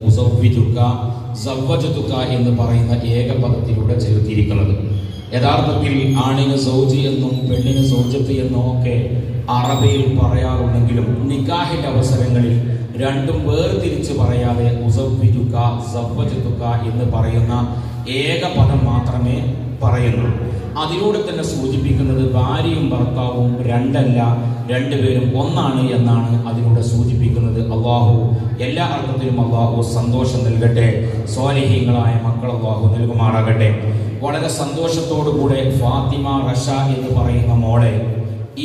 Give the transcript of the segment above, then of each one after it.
മുസവ്വിജുക സവ്വജതുക എന്ന് പറയുന്ന ഏക പദത്തിലൂടെ ചെലുത്തിയിരിക്കുന്നത്. യഥാർത്ഥത്തിൽ ആണിന് സൗജി എന്നും പെണ്ണിന് സൗജത്ത് എന്നും ഒക്കെ അറബിയിൽ പറയാറുണ്ടെങ്കിലും നിക്കാഹിന്റെ അവസരങ്ങളിൽ രണ്ടും വേർതിരിച്ച് പറയാതെ മുസവ്വിജുക സവ്വജതുക എന്ന് പറയുന്ന ഏക പദം മാത്രമേ പറയുന്നുള്ളൂ അതിലൂടെ തന്നെ സൂചിപ്പിക്കുന്നത് ഭാര്യയും ഭർത്താവും രണ്ടല്ല രണ്ടുപേരും ഒന്നാണ് എന്നാണ് അതിലൂടെ സൂചിപ്പിക്കുന്നത്. അള്ളാഹു എല്ലാ അർത്ഥത്തിലും അള്ളാഹു സന്തോഷം നൽകട്ടെ. സ്വാലിഹീങ്ങളായ മക്കൾ അള്ളാഹു നൽകുമാറാകട്ടെ. വളരെ സന്തോഷത്തോടു കൂടെ ഫാത്തിമ റഷ എന്ന് പറയുന്ന മോളെ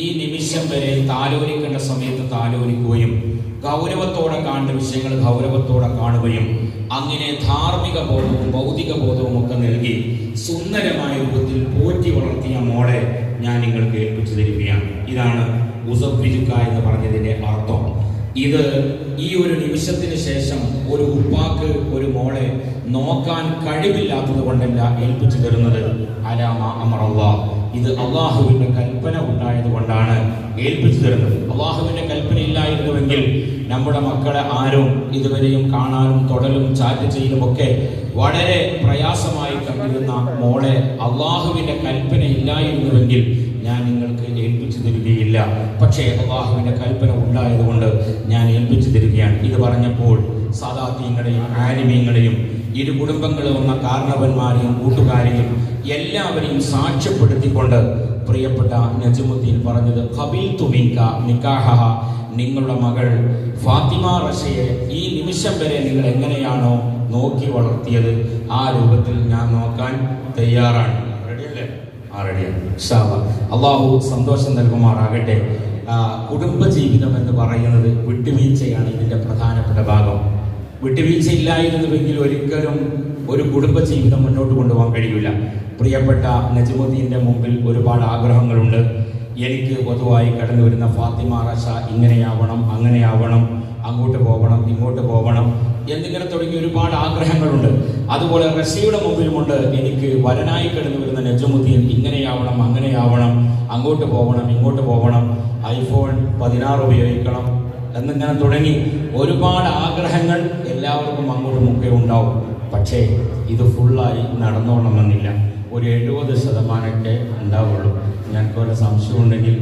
ഈ നിമിഷം വരെ താലോലിക്കേണ്ട സമയത്ത് താലോലിക്കുകയും ഗൗരവത്തോടെ കാണേണ്ട വിഷയങ്ങൾ ഗൗരവത്തോടെ കാണുകയും അങ്ങനെ ധാർമ്മിക ബോധവും ഭൗതിക ബോധവും ഒക്കെ നൽകി സുന്ദരമായ രൂപത്തിൽ പോറ്റി വളർത്തിയ മോളെ ഞാൻ നിങ്ങൾക്ക് ഏൽപ്പിച്ചു തരികയാണ് ഇതാണ് ഉസബിജുക്ക എന്ന് പറഞ്ഞതിന്റെ അർത്ഥം. ഇത് ഈ ഒരു നിമിഷത്തിന് ശേഷം ഒരു ഉപ്പാക്ക് ഒരു മോളെ നോക്കാൻ കഴിവില്ലാത്തത് കൊണ്ടല്ല ഏൽപ്പിച്ചു തരുന്നത്. അലാമ അമറല്ല ഇത് അള്ളാഹുവിന്റെ കൽപ്പന ഉണ്ടായത് കൊണ്ടാണ് ഏൽപ്പിച്ചു തരുന്നത്. അള്ളാഹുവിന്റെ കൽപ്പന ഇല്ലായിരുന്നുവെങ്കിൽ നമ്മുടെ മക്കളെ ആരും ഇതുവരെയും കാണാനും തൊടലും ചാറ്റ് ചെയ്യലും ഒക്കെ വളരെ പ്രയാസമായി കണ്ടിരുന്ന മോളെ അള്ളാഹുവിന്റെ കൽപ്പന ഇല്ലായിരുന്നുവെങ്കിൽ ഞാൻ നിങ്ങൾക്ക് ഏൽപ്പിച്ചു തരികയില്ല. പക്ഷേ അള്ളാഹുവിന്റെ കൽപ്പന ഉണ്ടായതുകൊണ്ട് ഞാൻ ഏൽപ്പിച്ചു തരികയാണ്. ഇത് പറഞ്ഞപ്പോൾ സാദാത്യങ്ങളെയും ആലിമീങ്ങളെയും ഇരു കുടുംബങ്ങളും വന്ന കാരണവന്മാരെയും കൂട്ടുകാരെയും എല്ലാവരെയും സാക്ഷ്യപ്പെടുത്തിക്കൊണ്ട് പ്രിയപ്പെട്ട നജമുദ്ദീൻ പറഞ്ഞത് ഖബീൽ തുമിക്ക നിക്കാഹ നിങ്ങളുടെ മകൾ ഫാത്തിമ റഷയെ ഈ നിമിഷം വരെ നിങ്ങൾ എങ്ങനെയാണോ നോക്കി വളർത്തിയത്? ആ രൂപത്തിൽ ഞാൻ നോക്കാൻ തയ്യാറാണ്. റെഡിയല്ലേ ആ റെഡിയാണ്. അള്ളാഹു സന്തോഷം നൽകുമാറാകട്ടെ. കുടുംബജീവിതം എന്ന് പറയുന്നത് വിട്ടുവീഴ്ചയാണ് ഇതിന്റെ പ്രധാനപ്പെട്ട ഭാഗം. വിട്ടുവീഴ്ച ഇല്ലായിരുന്നുവെങ്കിൽ ഒരിക്കലും ഒരു കുടുംബ ജീവിതം മുന്നോട്ട് കൊണ്ടുപോകാൻ കഴിയില്ല. പ്രിയപ്പെട്ട നജമുദ്ദീന്റെ മുമ്പിൽ ഒരുപാട് ആഗ്രഹങ്ങളുണ്ട്. എനിക്ക് പൊതുവായി കടന്നു വരുന്ന ഫാത്തിമ റഷ ഇങ്ങനെയാവണം അങ്ങനെയാവണം അങ്ങോട്ട് പോകണം ഇങ്ങോട്ട് പോകണം എന്നിങ്ങനെ തുടങ്ങി ഒരുപാട് ആഗ്രഹങ്ങളുണ്ട്. അതുപോലെ റഷ്യയുടെ മുമ്പിലുമുണ്ട് എനിക്ക് വരനായി കടന്നു വരുന്ന നജമുദ്ദീൻ ഇങ്ങനെയാവണം അങ്ങനെയാവണം അങ്ങോട്ട് പോകണം ഇങ്ങോട്ട് പോകണം. ഐഫോൺ പതിനാറ് ഉപയോഗിക്കണം. എന്നിങ്ങനെ തുടങ്ങി ഒരുപാട് ആഗ്രഹങ്ങൾ എല്ലാവർക്കും അങ്ങോട്ടും ഒക്കെ ഉണ്ടാവും. പക്ഷേ ഇത് ഫുള്ളായി നടന്നോളണമെന്നില്ല. ഒരു എഴുപത് ശതമാനമൊക്കെ ഉണ്ടാവുള്ളൂ. ഞങ്ങൾക്ക് സംശയം ഉണ്ടെങ്കിൽ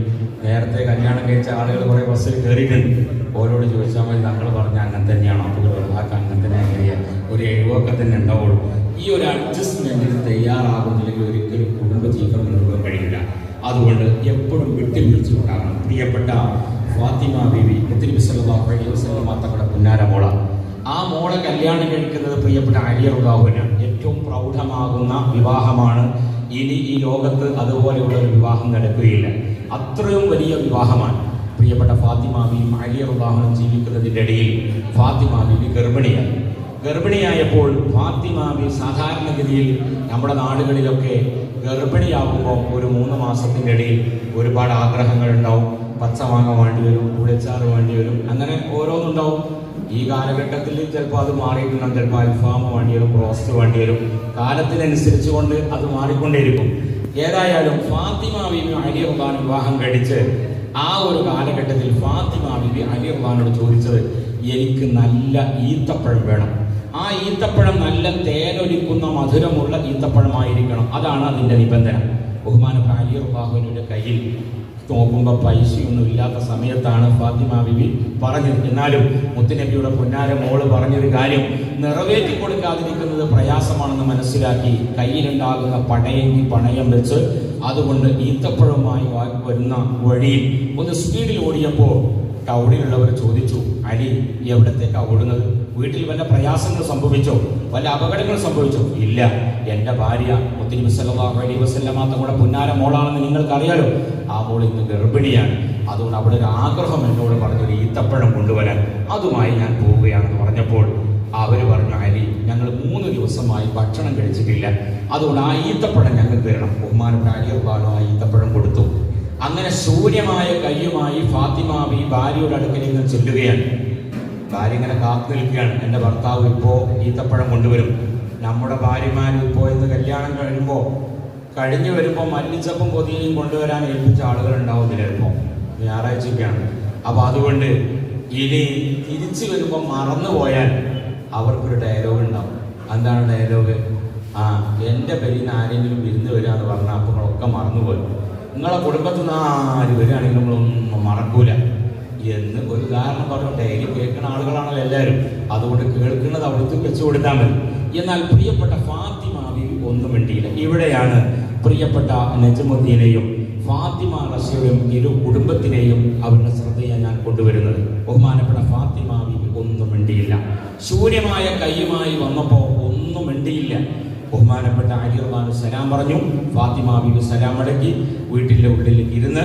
നേരത്തെ കല്യാണം കഴിച്ച ആളുകൾ കുറേ ബസ്സിൽ കയറിയിട്ടുണ്ട്. ഓരോട് ചോദിച്ചാൽ മതി ഞങ്ങൾ പറഞ്ഞ അങ്ങനെ തന്നെയാണ്? അപ്പോൾ ആൾക്ക് അങ്ങനെ തന്നെ അങ്ങനെയാണ് ഒരു എഴുപതൊക്കെ തന്നെ ഉണ്ടാവുള്ളൂ. ഈ ഒരു അഡ്ജസ്റ്റ്മെന്റിന് തയ്യാറാകുന്നില്ലെങ്കിൽ ഒരിക്കലും കുടുംബജീവിതം നൽകാൻ കഴിയില്ല. അതുകൊണ്ട് എപ്പോഴും വിട്ടിൽ വിട്ടുവീഴ്ചയുണ്ടാകണം പ്രിയപ്പെട്ട ഫാത്തിമ ബീവി എത്തിരി തങ്ങളുടെ പുന്നാര മോള. ആ മോളെ കല്യാണം കഴിക്കുന്നത് പ്രിയപ്പെട്ട അലിയറുദാഹുവിനാണ് ഏറ്റവും പ്രൗഢമാകുന്ന വിവാഹമാണ് ഇനി ഈ ലോകത്ത് അതുപോലെയുള്ള ഒരു വിവാഹം നടക്കുകയില്ല. അത്രയും വലിയ വിവാഹമാണ് പ്രിയപ്പെട്ട ഫാത്തിമ ബീവി അലിയറുദാഹുനും ജീവിക്കുന്നതിന്റെ ഇടയിൽ. ഫാത്തിമ ബീവി ഗർഭിണിയാണ്. ഗർഭിണിയായപ്പോൾ ഫാത്തിമ ബീവി സാധാരണഗതിയിൽ നമ്മുടെ നാടുകളിലൊക്കെ ഗർഭിണിയാകുമ്പോൾ ഒരു മൂന്ന് മാസത്തിന്റെ ഇടയിൽ ഒരുപാട് ആഗ്രഹങ്ങൾ ഉണ്ടാവും പച്ചമാങ്ങ വേണ്ടി വരും പുളിച്ചാറ് വേണ്ടി വരും. അങ്ങനെ ഓരോന്നുണ്ടാവും. ഈ കാലഘട്ടത്തിൽ ചിലപ്പോൾ അത് മാറിയിട്ടുണ്ടാകും ചിലപ്പോൾ അൽഫാം വേണ്ടി വരും റോസ്റ്റ് വേണ്ടി വരും. കാലത്തിനനുസരിച്ച് കൊണ്ട് അത് മാറിക്കൊണ്ടേയിരിക്കും. ഏതായാലും ഫാത്തിമ ബിബി അലി റുബാൻ വിവാഹം കഴിച്ച് ആ ഒരു കാലഘട്ടത്തിൽ ഫാത്തിമ ബിബി അലി റുബാനോട് ചോദിച്ചത് എനിക്ക് നല്ല ഈത്തപ്പഴം വേണം. ആ ഈത്തപ്പഴം നല്ല തേനൊലിക്കുന്ന മധുരമുള്ള ഈത്തപ്പഴമായിരിക്കണം. അതാണ് അതിന്റെ നിബന്ധന. ബഹുമാനപ്പെട്ട അലി റുബാഹുവിന്റെ കയ്യിൽ നോക്കുമ്പോൾ പൈസയൊന്നും ഇല്ലാത്ത സമയത്താണ് ഫാത്തിമ ബിബി പറഞ്ഞത്. എന്നാലും മുത്തുനബിയുടെ പൊന്നാര മോൾ പറഞ്ഞൊരു കാര്യം നിറവേറ്റി കൊടുക്കാതിരിക്കുന്നത് പ്രയാസമാണെന്ന് മനസ്സിലാക്കി കയ്യിലുണ്ടാകുന്ന പടയെങ്കിൽ പണയം വെച്ച് അതുകൊണ്ട് ഈത്തപ്പഴവുമായി വരുന്ന വഴിയിൽ ഒന്ന് സ്പീഡിൽ ഓടിയപ്പോൾ ടൗണിലുള്ളവർ ചോദിച്ചു അലി എവിടത്തേക്കാണ് ഓടുന്നത്? വീട്ടിൽ വല്ല പ്രയാസങ്ങൾ സംഭവിച്ചോ? വല്ല അപകടങ്ങൾ സംഭവിച്ചോ? ഇല്ല. എന്റെ ഭാര്യ ഒത്തിരി അലൈഹി വസല്ലമ തങ്ങളുടെ പുന്നാര മോളാണെന്ന് നിങ്ങൾക്ക് അറിയാലോ ആ മോൾ ഇന്ന് ഗർഭിണിയാണ്. അതുകൊണ്ട് അവിടെ ഒരു ആഗ്രഹം എന്നോട് പറഞ്ഞൊരു ഈത്തപ്പഴം കൊണ്ടുവരാൻ. അതുമായി ഞാൻ പോവുകയാണെന്ന് പറഞ്ഞപ്പോൾ അവർ പറഞ്ഞു അരി ഞങ്ങൾ മൂന്ന് ദിവസമായി ഭക്ഷണം കഴിച്ചിട്ടില്ല. അതുകൊണ്ട് ആ ഈത്തപ്പഴം ഞങ്ങൾക്ക് തരണം. ബഹുമാനപ്പെട്ട അലി അള്ളാഹു ആ ഈത്തപ്പഴം കൊടുത്തു. അങ്ങനെ ശൂന്യമായ കയ്യുമായി ഫാത്തിമാവി ഭാര്യയുടെ അടുക്കലേക്ക് ചെല്ലുകയാണ്. ഭാര്യ ഇങ്ങനെ കാത്തു നിൽക്കുകയാണ് എന്റെ ഭർത്താവ് ഇപ്പോൾ ഈത്തപ്പഴം കൊണ്ടുവരും. നമ്മുടെ ഭാര്യമാർ ഇപ്പോൾ ഇന്ന് കല്യാണം കഴിയുമ്പോൾ കഴിഞ്ഞു വരുമ്പോൾ മല്ലിച്ചപ്പും പൊതിയും കൊണ്ടുവരാൻ ഏൽപ്പിച്ച ആളുകൾ ഉണ്ടാവുന്നില്ല ഇപ്പോൾ ഞായറാഴ്ചയൊക്കെയാണ്. അപ്പോൾ അതുകൊണ്ട് ഇനി തിരിച്ചു വരുമ്പോൾ മറന്നു പോയാൽ അവർക്കൊരു ഡയലോഗ് ഉണ്ടാവും. എന്താണ് ഡയലോഗ് ആ എന്റെ പേരിൽ നിന്ന് ആരെങ്കിലും വിരുന്ന് വരിക എന്ന് പറഞ്ഞാൽ അപ്പോൾ നിങ്ങളൊക്കെ മറന്നുപോയി നിങ്ങളെ കുടുംബത്തിൽ നിന്ന് ആര് വരികയാണെങ്കിൽ നമ്മളൊന്നും മറക്കൂല. എന്ന് ഒരു ഉദാഹരണം പറഞ്ഞു ഡെയിലി കേൾക്കുന്ന ആളുകളാണല്ലോ എല്ലാവരും. അതുകൊണ്ട് കേൾക്കുന്നത് അവിടുത്തെ വെച്ചു കൊടുത്താൽ മതി. എന്നാൽ പ്രിയപ്പെട്ട ഫാത്തിമാവി ഒന്നും വേണ്ടിയില്ല ഇവിടെയാണ് പ്രിയപ്പെട്ട നജമുദ്ദീനെയും ഫാത്തിമ റഷ്യയുടെയും ഇരു കുടുംബത്തിനെയും അവരുടെ ശ്രദ്ധയെ ഞാൻ കൊണ്ടുവരുന്നത്. ബഹുമാനപ്പെട്ട ഫാത്തിമാവി ഒന്നും വേണ്ടിയില്ല ശൂന്യമായ കൈയുമായി വന്നപ്പോൾ ഒന്നും വേണ്ടിയില്ല ബഹുമാനപ്പെട്ട അലിർമാനു സലാം പറഞ്ഞു ഫാത്തിമ ബിബി സലാം അടക്കി വീട്ടിന്റെ ഉള്ളിൽ ഇരുന്ന്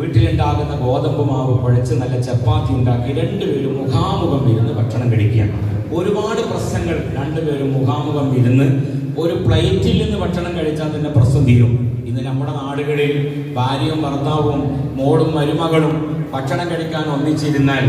വീട്ടിലുണ്ടാകുന്ന ഗോതമ്പ് മാവ് കുഴച്ച് നല്ല ചപ്പാത്തി ഉണ്ടാക്കി രണ്ടുപേരും മുഖാമുഖം ഇരുന്ന് ഭക്ഷണം കഴിക്കുക ഒരുപാട് പ്രശ്നങ്ങൾ രണ്ടുപേരും മുഖാമുഖം ഇരുന്ന് ഒരു പ്ലേറ്റിൽ നിന്ന് ഭക്ഷണം കഴിച്ചാൽ തന്നെ പ്രശ്നം തീരും. ഇന്ന് നമ്മുടെ നാടുകളിൽ ഭാര്യയും ഭർത്താവും മോളും മരുമകളും ഭക്ഷണം കഴിക്കാൻ ഒന്നിച്ചിരുന്നാൽ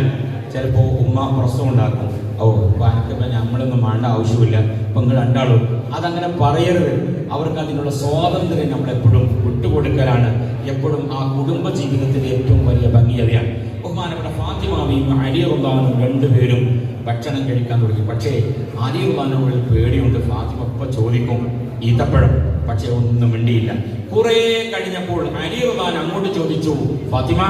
ചിലപ്പോൾ ഉമ്മ പ്രശ്നം ഉണ്ടാക്കും. ഓ എനിക്കിപ്പോൾ നമ്മളൊന്നും വേണ്ട ആവശ്യമില്ല. ഇപ്പം രണ്ടാളും അതങ്ങനെ പറയരുത്. അവർക്ക് അതിനുള്ള സ്വാതന്ത്ര്യം നമ്മളെപ്പോഴും വിട്ടുകൊടുക്കലാണ്. എപ്പോഴും ആ കുടുംബ ജീവിതത്തിന്റെ ഏറ്റവും വലിയ ഭംഗിയതയാണ് ബഹുമാനപ്പെട്ട ഫാത്തിമാവിയും അലിയുള്ളാനും രണ്ടുപേരും ഭക്ഷണം കഴിക്കാൻ തുടങ്ങി. പക്ഷേ അലിയുള്ളാനുകളിൽ പേടിയുണ്ട്. ഫാത്തിമ ഇപ്പം ചോദിക്കും ഈത്തപ്പഴം. പക്ഷേ ഒന്നും മിണ്ടിയില്ല. കുറെ കഴിഞ്ഞപ്പോൾ അലിയുമാൻ അങ്ങോട്ട് ചോദിച്ചു ഫാത്തിമ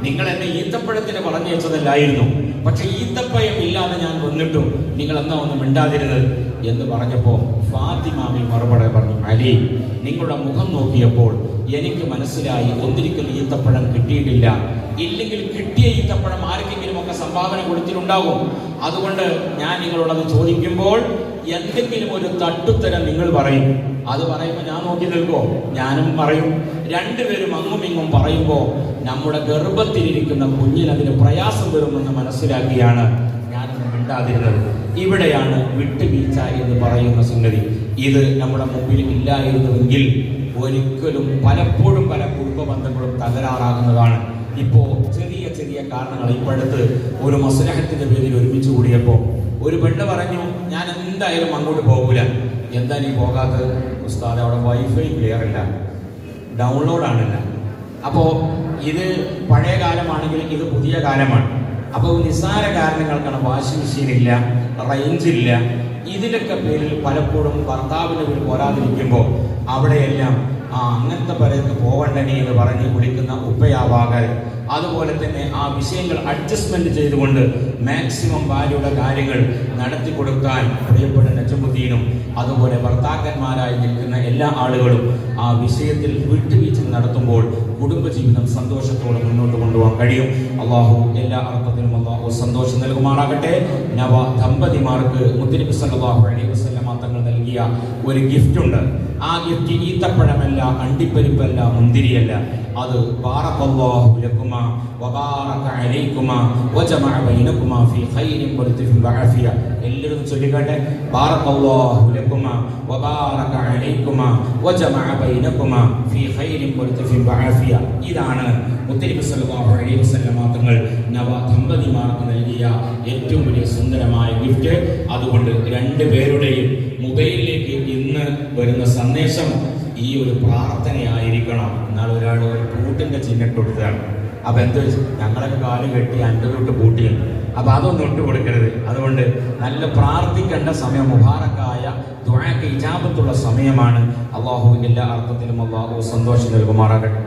നിങ്ങൾ എന്നെ ഈത്തപ്പഴത്തിന് പറഞ്ഞു വെച്ചതല്ലായിരുന്നു പക്ഷെ ഈത്തപ്പഴം ഇല്ലാതെ ഞാൻ വന്നിട്ടും. നിങ്ങൾ എന്നാ ഒന്നും മിണ്ടാതിരുന്നത്? എന്ന് പറഞ്ഞപ്പോ ഫാത്തിമാമി മറുപടി പറഞ്ഞു അലി നിങ്ങളുടെ മുഖം നോക്കിയപ്പോൾ എനിക്ക് മനസ്സിലായി ഒന്നിരിക്കലും ഈത്തപ്പഴം കിട്ടിയിട്ടില്ല. ഇല്ലെങ്കിൽ കിട്ടിയ ഈത്തപ്പഴം ആർക്കെങ്കിലും ഒക്കെ സംഭാവന കൊടുത്തിട്ടുണ്ടാകും. അതുകൊണ്ട് ഞാൻ നിങ്ങളോടത് ചോദിക്കുമ്പോൾ എന്തെങ്കിലും ഒരു തട്ടുത്തരം നിങ്ങൾ പറയും. അത് പറയുമ്പോൾ ഞാൻ നോക്കി നിൽക്കോ ഞാനും പറയും. രണ്ടുപേരും അങ്ങും ഇങ്ങും പറയുമ്പോൾ നമ്മുടെ ഗർഭത്തിലിരിക്കുന്ന കുഞ്ഞിന് അതിന് പ്രയാസം വരുമെന്ന് മനസ്സിലാക്കിയാണ് ഞാനൊന്നും മിണ്ടാതിരുന്നത്. ഇവിടെയാണ് വിട്ടുവീഴ്ച എന്ന് പറയുന്ന സംഗതി. ഇത് നമ്മുടെ മുമ്പിൽ ഇല്ലായിരുന്നുവെങ്കിൽ ഒരിക്കലും പലപ്പോഴും പല കുടുംബ ബന്ധങ്ങളും തകരാറാകുന്നതാണ്. ഇപ്പോൾ ചെറിയ ചെറിയ കാരണങ്ങൾ ഇപ്പോഴത്ത് ഒരു മസ്ലഹത്തിന്റെ പേരിൽ ഒരുമിച്ച് കൂടിയപ്പോൾ ഒരു പെണ്ണ് പറഞ്ഞു ഞാൻ എന്തായാലും അങ്ങോട്ട് പോകൂല. എന്താ നീ പോകാത്തത്? ഉസ്താദ് അവിടെ വൈഫൈ ക്ലിയർ ഇല്ല. ഡൗൺലോഡ് ആണില്ല. അപ്പോൾ ഇത് പഴയ കാലമാണെങ്കിൽ ഇത് പുതിയ കാലമാണ്. അപ്പോൾ നിസ്സാര കാരണങ്ങൾക്കാണ് വാഷിംഗ് മെഷീൻ ഇല്ല റേഞ്ച് ഇല്ല. ഇതിലൊക്കെ പേരിൽ പലപ്പോഴും ഭർത്താവിന്റെ വീട് പോരാതിരിക്കുമ്പോൾ അവിടെയെല്ലാം ആ അങ്ങനത്തെ പലർക്ക് പോകണ്ടനി എന്ന് പറഞ്ഞ് വിളിക്കുന്ന ഉപ്പയാവാകാൻ അതുപോലെ തന്നെ ആ വിഷയങ്ങൾ അഡ്ജസ്റ്റ്മെന്റ് ചെയ്തുകൊണ്ട് മാക്സിമം ഭാര്യയുടെ കാര്യങ്ങൾ നടത്തി കൊടുക്കാൻ പ്രിയപ്പെട്ട നജമുദ്ദീനും അതുപോലെ ഭർത്താക്കന്മാരായി നിൽക്കുന്ന എല്ലാ ആളുകളും ആ വിഷയത്തിൽ വിട്ടുവീഴ്ച നടത്തുമ്പോൾ കുടുംബജീവിതം സന്തോഷത്തോടെ മുന്നോട്ട് കൊണ്ടുപോകാൻ കഴിയും. അള്ളാഹു എല്ലാ അർത്ഥത്തിലും അള്ളാഹു സന്തോഷം നൽകുമാറാകട്ടെ. നവ ദമ്പതിമാർക്ക് മുത്തിരി സല്ലല്ലാഹു അലൈഹി നൽകിയ ഒരു ഗിഫ്റ്റ് ഉണ്ട്. ആ ഗിഫ്റ്റ് ഈത്തപ്പഴമല്ല അണ്ടിപ്പരിപ്പല്ല മുന്തിരിയല്ല. അത് എല്ലാ വജമഅ ചൊല്ലിക്കാട്ടെ? ഇതാണ് തങ്ങൾ നവ ദമ്പതിമാർക്ക് നൽകിയ ഏറ്റവും വലിയ സുന്ദരമായ ഗിഫ്റ്റ്. അതുകൊണ്ട് രണ്ട് പേരുടെയും മൊബൈലിലേക്ക് ഇന്ന് വരുന്ന സന്ദേശം ഈ ഒരു പ്രാർത്ഥനയായിരിക്കണം. എന്നാൽ ഒരാൾ ഒരു പൂട്ടിന്റെ ചിഹ്നം കൊടുത്തതാണ് അപ്പൊ എന്ത് ഞങ്ങളൊക്കെ കാൽ കെട്ടി അന്റെ തൊട്ട് അപ്പൊ അതൊന്നും ഇട്ട് കൊടുക്കരുത്. അതുകൊണ്ട് നല്ല പ്രാർത്ഥിക്കേണ്ട സമയം മുബാറക്കായ ദുഴക്ക് ഇജാപത്തുള്ള സമയമാണ്. അള്ളാഹുവിന്റെ എല്ലാ അർത്ഥത്തിലും അള്ളാഹു സന്തോഷം നൽകുമാറാകട്ടെ.